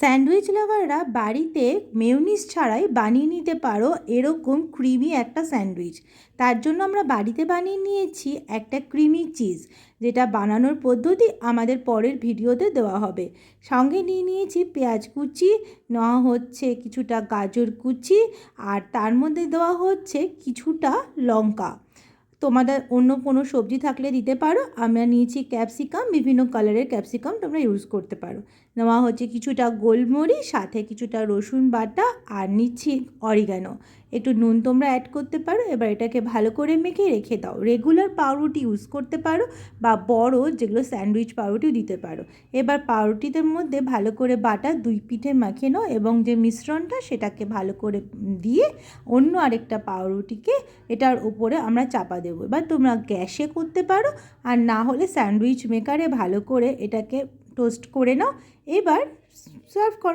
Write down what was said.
Sandwich লাভাররা বাড়িতে mayonnaise ছাড়াই বানিয়ে নিতে পারো এরকম ক্রিমি একটা স্যান্ডউইচ। তার জন্য আমরা বাড়িতে বানিয়ে নিয়েছি একটা ক্রিমি চিজ, যেটা বানানোর পদ্ধতি আমাদের পরের ভিডিওতে দেওয়া হবে। সঙ্গে নিয়ে নিয়েছি পেঁয়াজ কুচি, নেওয়া হচ্ছে কিছুটা গাজর কুচি, আর তার মধ্যে দেওয়া হচ্ছে কিছুটা লঙ্কা। তোমাদের অন্য কোনো সবজি থাকলে দিতে পারো। আমরা নিয়েছি ক্যাপসিকাম, বিভিন্ন কালারের ক্যাপসিকাম তোমরা ইউজ করতে পারো। নেওয়া হচ্ছে কিছুটা গোলমরিচ, সাথে কিছুটা রসুন বাটা আর নিচ্ছি অরিগানো একটু নুন তোমরা অ্যাড করতে পারো। এবার এটাকে ভালো করে মেখে রেখে দাও। রেগুলার পাউরুটি ইউজ করতে পারো বা বড় যেগুলো স্যান্ডউইচ পাউরুটিও দিতে পারো। এবার পাউরুটিদের মধ্যে ভালো করে বাটা দুই পিঠে মাখিয়ে নাও এবং যে মিশ্রণটা সেটাকে ভালো করে দিয়ে অন্য আরেকটা পাউরুটিকে এটার উপরে আমরা চাপা দেবো। এবার তোমরা গ্যাসে করতে পারো আর না হলে স্যান্ডউইচ মেকারে ভালো করে এটাকে টোস্ট করে নাও। এবার সার্ভ করো।